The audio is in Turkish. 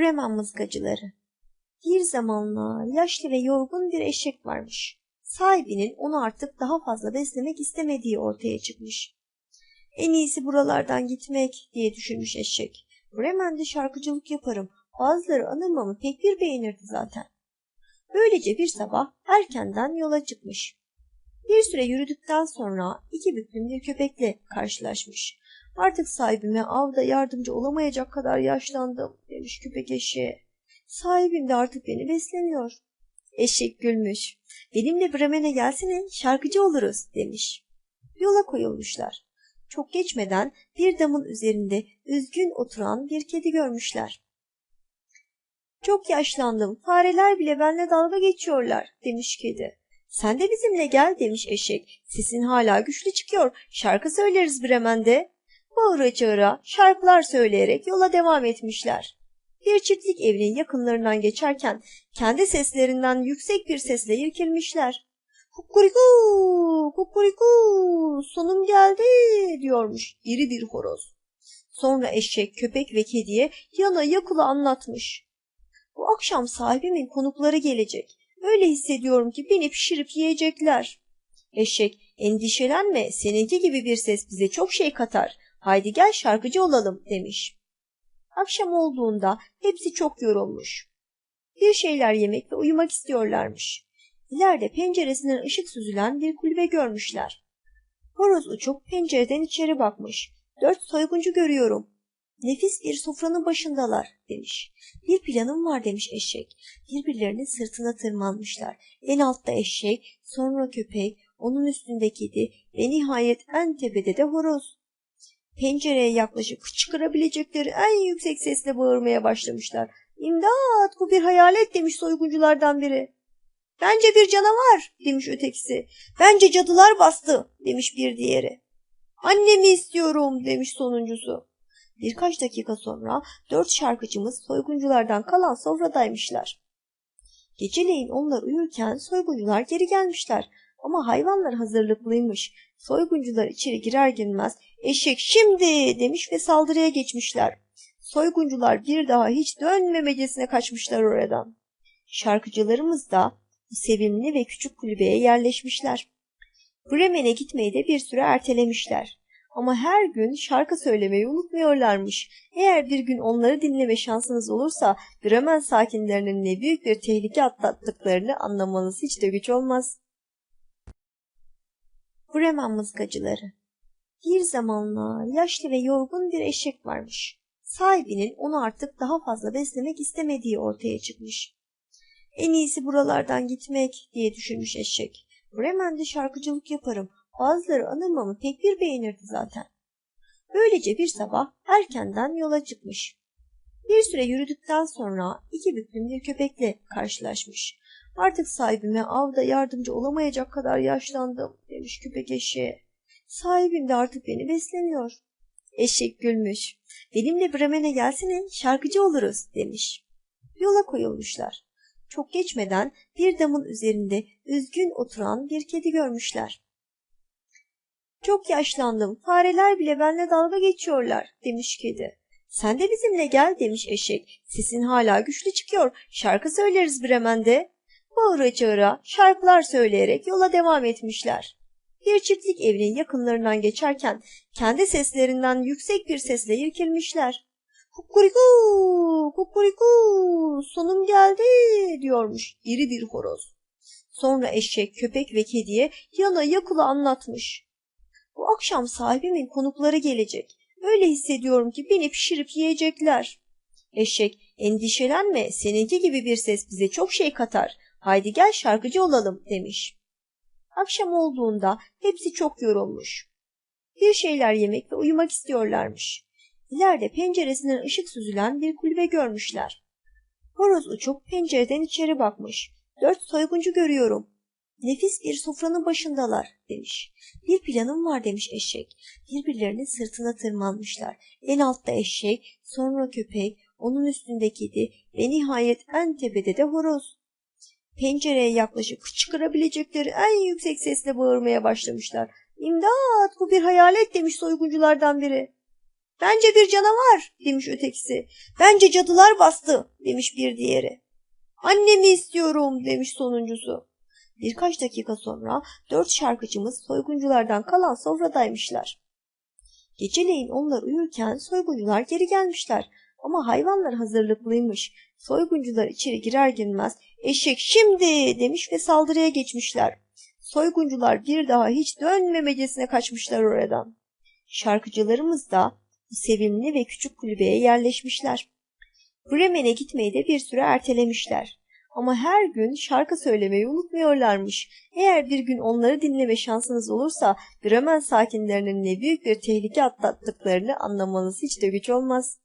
Bremen mızgacıları. Bir zamanlar yaşlı ve yorgun bir eşek varmış. Sahibinin onu artık daha fazla beslemek istemediği ortaya çıkmış. En iyisi buralardan gitmek diye düşünmüş eşek. Bremen'de şarkıcılık yaparım. Bazıları anılmamı pek bir beğenirdi zaten. Böylece bir sabah erkenden yola çıkmış. Bir süre yürüdükten sonra iki büklüm bir köpekle karşılaşmış. Artık sahibime avda yardımcı olamayacak kadar yaşlandım demiş köpek eşeğe. Sahibim de artık beni beslemiyor. Eşek gülmüş. Benimle Bremen'e gelsene şarkıcı oluruz demiş. Yola koyulmuşlar. Çok geçmeden bir damın üzerinde üzgün oturan bir kedi görmüşler. Çok yaşlandım. Fareler bile benimle dalga geçiyorlar demiş kedi. Sen de bizimle gel demiş eşek. Sesin hala güçlü çıkıyor. Şarkı söyleriz Bremen'de. Bağıra çağıra şarkılar söyleyerek yola devam etmişler. Bir çiftlik evinin yakınlarından geçerken kendi seslerinden yüksek bir sesle irkilmişler. Kukuriku, kukuriku, sonum geldi diyormuş iri bir horoz. Sonra eşek, köpek ve kediye yana yakula anlatmış. Bu akşam sahibimin konukları gelecek. Öyle hissediyorum ki beni pişirip yiyecekler. Eşek, endişelenme, seninki gibi bir ses bize çok şey katar. Haydi gel şarkıcı olalım demiş. Akşam olduğunda hepsi çok yorulmuş. Bir şeyler yemek ve uyumak istiyorlarmış. İleride penceresinden ışık süzülen bir kulübe görmüşler. Horoz uçup pencereden içeri bakmış. Dört soyguncu görüyorum. Nefis bir sofranın başındalar demiş. Bir planım var demiş eşek. Birbirlerinin sırtına tırmanmışlar. En altta eşek, sonra köpek, onun üstünde kedi ve nihayet en tepede de horoz. Pencereye yaklaşıp çıkarabilecekleri en yüksek sesle bağırmaya başlamışlar. İmdat bu bir hayalet demiş soygunculardan biri. Bence bir canavar demiş ötekisi. Bence cadılar bastı demiş bir diğeri. Annemi istiyorum demiş sonuncusu. Birkaç dakika sonra dört şarkıcımız soygunculardan kalan sofradaymışlar. Geceleyin onlar uyurken soyguncular geri gelmişler ama hayvanlar hazırlıklıymış. Soyguncular içeri girer girmez eşek şimdi demiş ve saldırıya geçmişler. Soyguncular bir daha hiç dönmemecesine kaçmışlar oradan. Şarkıcılarımız da sevimli ve küçük kulübeye yerleşmişler. Bremen'e gitmeyi de bir süre ertelemişler. Ama her gün şarkı söylemeyi unutmuyorlarmış. Eğer bir gün onları dinleme şansınız olursa Bremen sakinlerinin ne büyük bir tehlike atlattıklarını anlamanız hiç de güç olmaz. Bremen mızgacıları Bir zamanlar yaşlı ve yorgun bir eşek varmış. Sahibinin onu artık daha fazla beslemek istemediği ortaya çıkmış. En iyisi buralardan gitmek diye düşünmüş eşek. Bremen'de şarkıcılık yaparım. Bazıları anılmamı pek bir beğenirdi zaten. Böylece bir sabah erkenden yola çıkmış. Bir süre yürüdükten sonra iki büklüm bir köpekle karşılaşmış. Artık sahibime avda yardımcı olamayacak kadar yaşlandım demiş köpek eşeğe. Sahibim de artık beni beslemiyor. Eşek gülmüş. Benimle Bremen'e gelsene şarkıcı oluruz demiş. Yola koyulmuşlar. Çok geçmeden bir damın üzerinde üzgün oturan bir kedi görmüşler. Çok yaşlandım. Fareler bile benimle dalga geçiyorlar demiş kedi. Sen de bizimle gel demiş eşek. Sesin hala güçlü çıkıyor. Şarkı söyleriz Bremen'de. Bağıra çağıra şarkılar söyleyerek yola devam etmişler. Bir çiftlik evinin yakınlarından geçerken kendi seslerinden yüksek bir sesle irkilmişler. Kukuriku, kukuriku, sonum geldi diyormuş iri bir horoz. Sonra eşek, köpek ve kediye yana yakula anlatmış. Bu akşam sahibimin konukları gelecek. Öyle hissediyorum ki beni pişirip yiyecekler. Eşek, endişelenme, seninki gibi bir ses bize çok şey katar. Haydi gel şarkıcı olalım demiş. Akşam olduğunda hepsi çok yorulmuş. Bir şeyler yemek ve uyumak istiyorlarmış. İleride penceresinden ışık süzülen bir kulübe görmüşler. Horoz uçup pencereden içeri bakmış. Dört soyguncu görüyorum. Nefis bir sofranın başındalar demiş. Bir planım var demiş eşek. Birbirlerinin sırtına tırmanmışlar. En altta eşek, sonra köpek, onun üstünde kedi ve nihayet en tepede de horoz. Pencereye yaklaşıp çıkarabilecekleri en yüksek sesle bağırmaya başlamışlar. İmdat bu bir hayalet demiş soygunculardan biri. Bence bir canavar demiş ötekisi. Bence cadılar bastı demiş bir diğeri. Annemi istiyorum demiş sonuncusu. Birkaç dakika sonra dört şarkıcımız soygunculardan kalan sofradaymışlar. Geceleyin onlar uyurken soyguncular geri gelmişler ama hayvanlar hazırlıklıymış. Soyguncular içeri girer girmez eşek şimdi demiş ve saldırıya geçmişler. Soyguncular bir daha hiç dönmemecesine kaçmışlar oradan. Şarkıcılarımız da sevimli ve küçük kulübeye yerleşmişler. Bremen'e gitmeyi de bir süre ertelemişler. Ama her gün şarkı söylemeyi unutmuyorlarmış. Eğer bir gün onları dinleme şansınız olursa Bremen sakinlerinin ne büyük bir tehlike atlattıklarını anlamanız hiç de güç olmaz.